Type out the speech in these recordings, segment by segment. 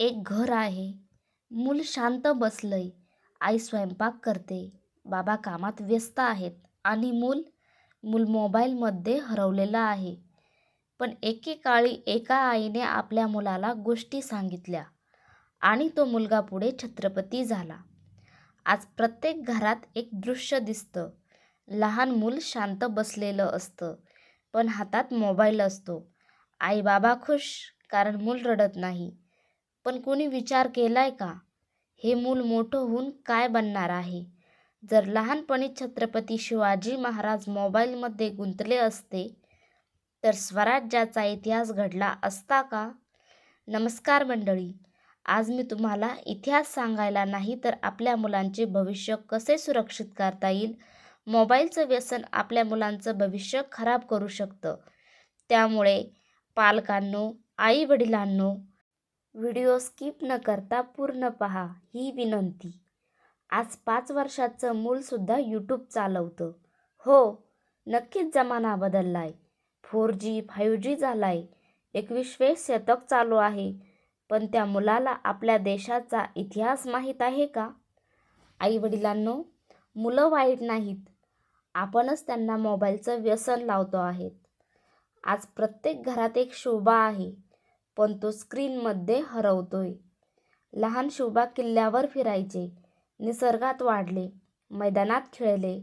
एक घर आहे. मूल शांत बसलंय. आई स्वयंपाक करते. बाबा कामात व्यस्त आहेत आणि मूल मूल मोबाईलमध्ये हरवलेलं आहे. पण एकेकाळी एका आईने आपल्या मुलाला गोष्टी सांगितल्या आणि तो मुलगा पुढे छत्रपती झाला. आज प्रत्येक घरात एक दृश्य दिसतं. लहान मूल शांत बसलेलं असतं पण हातात मोबाईल असतो. आई बाबा खुश कारण मूल रडत नाही. पण कोणी विचार केलाय का? हे मूल मोठं होऊन काय बनणार आहे? जर लहानपणी छत्रपती शिवाजी महाराज मोबाईलमध्ये गुंतले असते तर स्वराज्याचा इतिहास घडला असता का? नमस्कार मंडळी आज मी तुम्हाला इतिहास सांगायला नाही तर आपल्या मुलांचे भविष्य कसे सुरक्षित करता येईल? मोबाईलचं व्यसन आपल्या मुलांचं भविष्य खराब करू शकतं. त्यामुळे पालकांनो आई वडिलांनो व्हिडिओ स्किप न करता पूर्ण पहा ही विनंती. आज पाच वर्षाचं मूलसुद्धा यूट्यूब चालवतं. हो नक्कीच जमाना बदलला आहे फोर जी फाईव्ह जी झाला आहे एकविसवे शतक चालू आहे. पण त्या मुलाला आपल्या देशाचा इतिहास माहीत आहे का? आईवडिलांनो मुलं वाईट नाहीत. आपणच त्यांना मोबाईलचं व्यसन लावतो आहेत. आज प्रत्येक घरात एक शोभा आहे. पण तो स्क्रीनमध्ये हरवतोय. लहान शोभा किल्ल्यावर फिरायचे निसर्गात वाढले मैदानात खेळले.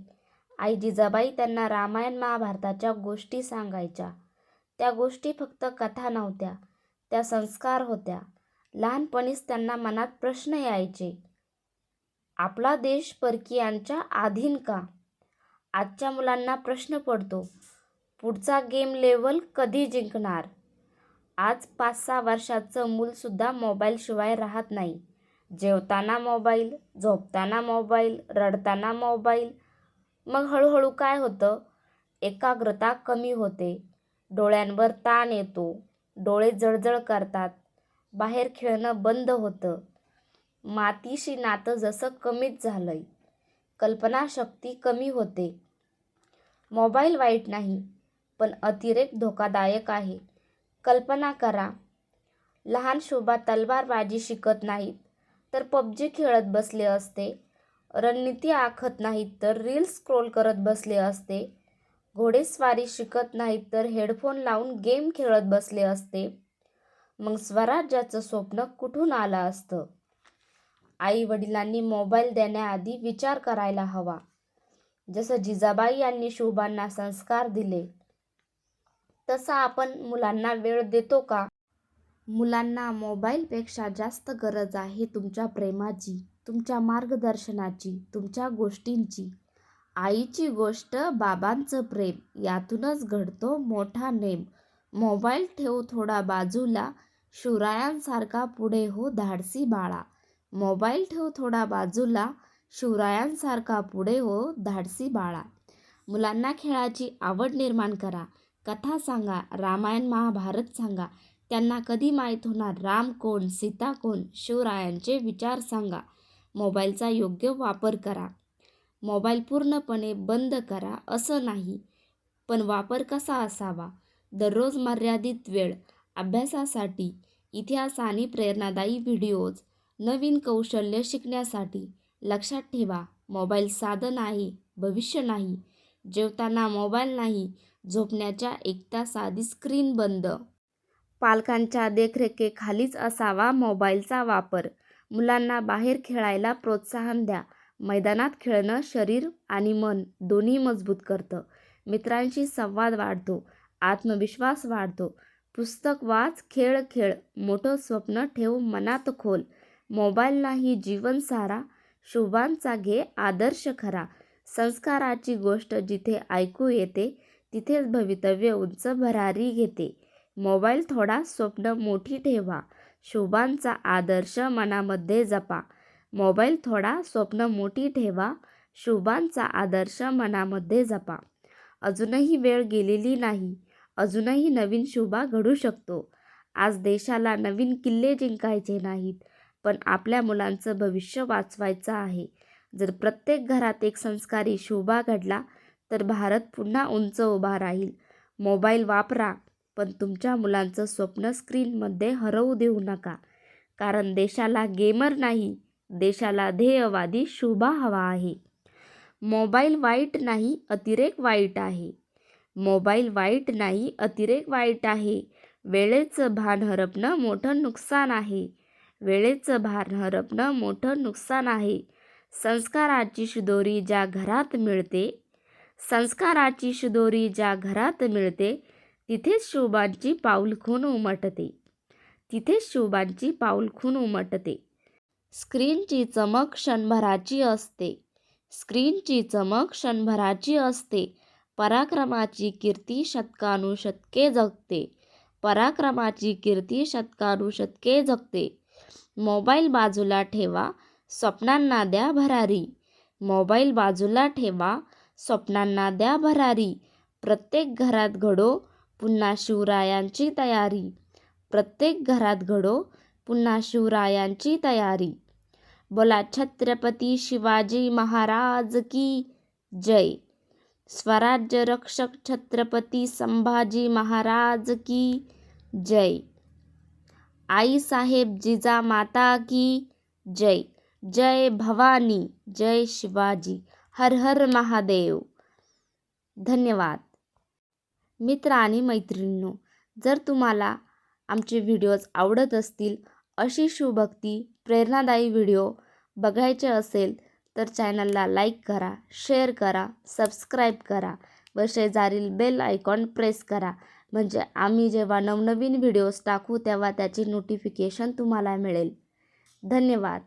आई जिजाबाई त्यांना रामायण महाभारताच्या गोष्टी सांगायच्या. त्या गोष्टी फक्त कथा नव्हत्या त्या संस्कार होत्या. लहानपणीच त्यांना मनात प्रश्न यायचे आपला देश परकीयांच्या अधीन का? आजच्या मुलांना प्रश्न पडतो पुढचा गेम लेवल कधी जिंकणार? आज पाच सहा वर्षाचं मूलसुद्धा मोबाईलशिवाय राहत नाही. जेवताना मोबाईल झोपताना मोबाईल रडताना मोबाईल. मग हळूहळू काय होतं? एकाग्रता कमी होते. डोळ्यांवर ताण येतो. डोळे जळजळ करतात. बाहेर खेळणं बंद होतं. मातीशी नातं जसं कमीच झालं आहे कल्पनाशक्ती कमी होते. मोबाईल वाईट नाही पण अतिरेक धोकादायक आहे. कल्पना करा. लहान शोभा तलवारबाजी शिकत नाहीत तर पबजी खेळत बसले असते. रणनीती आखत नाहीत तर रील्स स्क्रोल करत बसले असते. घोडेस्वारी शिकत नाहीत तर हेडफोन लावून गेम खेळत बसले असते. मग स्वराज्याचं स्वप्न कुठून आलं असतं? आई वडिलांनी मोबाईल देण्याआधी विचार करायला हवा. जसं जिजाबाई यांनी शोभांना संस्कार दिले तसा आपण मुलांना वेळ देतो का? मुलांना मोबाईलपेक्षा जास्त गरज आहे तुमच्या प्रेमाची तुमच्या मार्गदर्शनाची तुमच्या गोष्टींची. आईची गोष्ट बाबांचं प्रेम यातूनच घडतो मोठा नेम. मोबाईल ठेव थोडा बाजूला शिवरायांसारखा पुढे हो धाडसी बाळा. मोबाईल ठेव थोडा बाजूला शिवरायांसारखा पुढे हो धाडसी बाळा. मुलांना खेळाची आवड निर्माण करा. कथा सांगा रामायण महाभारत सांगा. त्यांना कधी माहीत होणार? राम कोण सीता कोण? शिवरायांचे विचार सांगा. मोबाईलचा योग्य वापर करा. मोबाईल पूर्णपणे बंद करा असं नाही पण वापर कसा असावा? दररोज मर्यादित वेळ अभ्यासासाठी इतिहास आणि प्रेरणादायी व्हिडिओज नवीन कौशल्य शिकण्यासाठी लक्षात ठेवा. मोबाईल साधन आहे भविष्य नाही जेवताना मोबाईल नाही झोपण्याच्या एक तास आधी स्क्रीन बंद. पालकांच्या देखरेखीखालीच असावा मोबाईलचा वापर. मुलांना बाहेर खेळायला प्रोत्साहन द्या. मैदानात खेळणं शरीर आणि मन दोन्ही मजबूत करतं. मित्रांशी संवाद वाढतो आत्मविश्वास वाढतो. पुस्तक वाच खेळ खेळ मोठं स्वप्न ठेव मनात खोल. मोबाईल नाही जीवन सारा. शोभांचा घे आदर्श खरा. संस्काराची गोष्ट जिथे ऐकू येते तिथेच भवितव्य उंच भरारी घेते. मोबाईल थोडा स्वप्न मोठी ठेवा. शोभांचा आदर्श मनामध्ये जपा. मोबाईल थोडा स्वप्न मोठी ठेवा. शोभांचा आदर्श मनामध्ये जपा. अजूनही वेळ गेलेली नाही. अजूनही नवीन शोभा घडू शकतो. आज देशाला नवीन किल्ले जिंकायचे नाहीत पण आपल्या मुलांचं भविष्य वाचवायचं आहे. जर प्रत्येक घरात एक संस्कारी शोभा घडला तर भारत पुन्हा उंच उभा राहील. मोबाईल वापरा पण तुमच्या मुलांचं स्वप्न स्क्रीनमध्ये हरवू देऊ नका. कारण देशाला गेमर नाही देशाला ध्येयवादी शोभा हवा आहे. मोबाईल वाईट नाही अतिरेक वाईट आहे. मोबाईल वाईट नाही अतिरेक वाईट आहे. वेळेचं भान हरपणं मोठं नुकसान आहे. वेळेचं भान हरपणं मोठं नुकसान आहे. संस्काराची शिदोरी ज्या घरात मिळते संस्काराची शिदोरी ज्या घरात मिळते तिथेच शोभांची पाऊल खून उमटते. तिथेच शोभांची पाऊल खून उमटते. स्क्रीनची चमक क्षणभराची असते. स्क्रीनची चमक क्षणभराची असते. पराक्रमाची कीर्ती शतकानुशतके जगते. पराक्रमाची कीर्ती शतकानुशतके जगते. मोबाईल बाजूला ठेवा. स्वप्नांना द्या भरारी. मोबाईल बाजूला ठेवा. स्वप्नांना द्या भरारी. प्रत्येक घरात घडो पुन्हा शिवरायांची तयारी. प्रत्येक घरात घडो पुन्हा शिवरायांची तयारी. बोला छत्रपती शिवाजी महाराज की जय. स्वराज्य रक्षक छत्रपती संभाजी महाराज की जय. आई साहेब जिजा माता की जय. जय भवानी जय शिवाजी हर हर महादेव. धन्यवाद. मित्र आणि मैत्रिणींनो जर तुम्हाला आमचे व्हिडिओज आवडत असतील अशी शिवभक्ती प्रेरणादायी व्हिडिओ बघायचे असेल तर चॅनलला लाईक करा शेअर करा सबस्क्राईब करा व शेजारील बेल आयकॉन प्रेस करा. म्हणजे आम्ही जेव्हा नवनवीन व्हिडिओज टाकू तेव्हा त्याची नोटिफिकेशन तुम्हाला मिळेल. धन्यवाद.